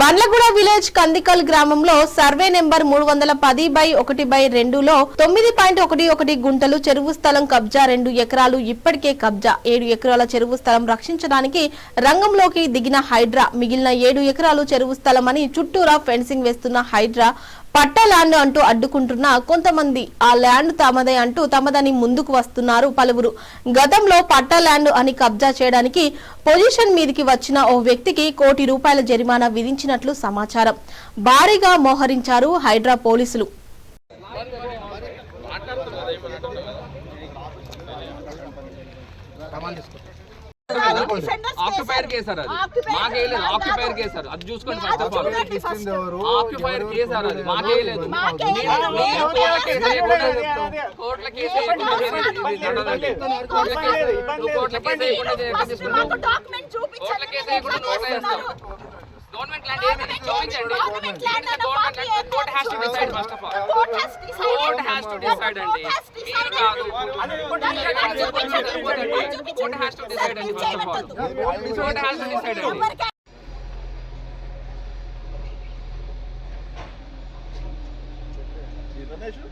Bandlaguda village Kandikal గ్రామంలో survey number మూడు వందల పది బై ఒకటి బై రెండులో తొమ్మిది పాయింట్ ఒకటి ఒకటి గుంటలు చెరువు స్థలం కబ్జా రెండు ఎకరాలు ఇప్పటికే కబ్జా. ఏడు ఎకరాల చెరువు స్థలం రక్షించడానికి రంగంలోకి దిగిన హైడ్రా. మిగిలిన ఏడు ఎకరాలు చెరువు స్థలం అని చుట్టూరా ఫెన్సింగ్ వేస్తున్న హైడ్రా. పట్టా ల్యాండ్ అంటూ అడ్డుకుంటున్న కొంతమంది ఆ ల్యాండ్ తమదే అంటూ తమదని ముందుకు వస్తున్నారు పలువురు. గతంలో పట్టా ల్యాండ్ అని కబ్జా చేయడానికి పొజిషన్ మీదికి వచ్చిన ఓ వ్యక్తికి కోటి రూపాయల జరిమానా విధించినట్లు సమాచారం. భారీగా మోహరించారు హైడ్రా పోలీసులు. ఆక్యుపైర్ కేసారు అది మాకే లేదు ఆక్యుపైర్ కేసారు అది. చూసుకోండి ఫస్ట్ ఆఫ్ ఆల్ ఆక్యుపైర్ కేసారు అది. మాకే లేదు మీరు కోర్టుల కేసు కోర్టుల కేసు. కోర్టుల కేసు గవర్నమెంట్ ల్యాండ్ ఏమి చూపించండి government land court has to decide first of all court has to decide అండి మీరు కాదు కోర్ట్ హ్యాస్ టు డిసైడ్ అండి first of all court has to decide అండి చూపించండి ఫస్ట్ డాక్యుమెంట్స్ చూపించకుండా మీరు ఎట్లా చేస్తారండి కోర్టుల కేసు వేయకుండా మీరు ఎట్లా చేస్తారు ఉన్న తర్వాత మీరు డాక్యుమెంట్స్ చూపించండి ఇదంతా ఎట్లా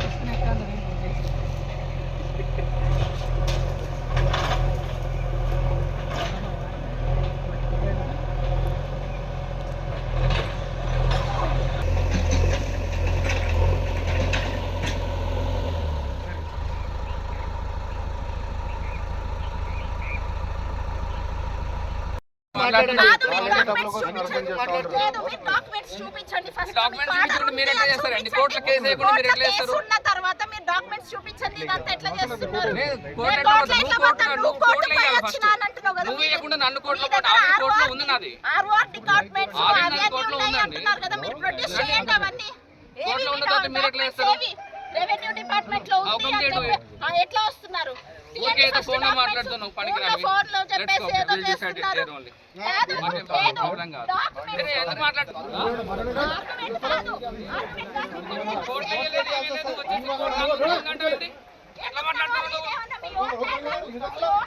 చేస్తున్నారు లేదు, నేను కోర్టు ఎట్లా కోర్టులో పోతా? ఎట్లా నువ్వు పోతాను? కోర్టులో- నువ్వు నువ్వు కోర్టుకు కోర్టులో పోయి ఇవ్వాలి వచ్చినా first. అని అంటున్నావు కదా నువ్వు మీరు. ఇవ్వకుండా నన్ను కోర్టులో మీ పోతా. దగ్గర ఆల్రెడీ కోర్టులో ROR ఉంది నాది. ROR డిపార్ట్మెంట్స్ అవన్నీ ఉన్నాయి. అంటున్నారు కదా మీరు. ప్రొడ్యూస్ రండి. చేయండి అవన్నీ? ఏవి? రెవెన్యూ డిపార్ట్మెంట్లో ఉంది అని చెప్పి- ఆ, ఎట్లా వస్తున్నారు ఊరికే ఏదో. మాట్లాడుతున్నావు, పనికిరానివి. ఫోన్లో Let's చెప్పేసి go. ఏదో We'll decide it చేస్తున్నారు there only. లేదు, మాకేం లేదు. ప్రాబ్లం కాదు. Documents మీరు ఎందుకు మాట్లాడుతున్నారు Document కాదు. Document కాదు. కోర్టులో వెళ్ళేది ఏమీ లేదు. వచ్చేసి కోర్టులో ఉంది అంటావు ఏంటి? ఎట్లా మాట్లాడుతున్నావు నువ్వు? ఏమన్నా మీ own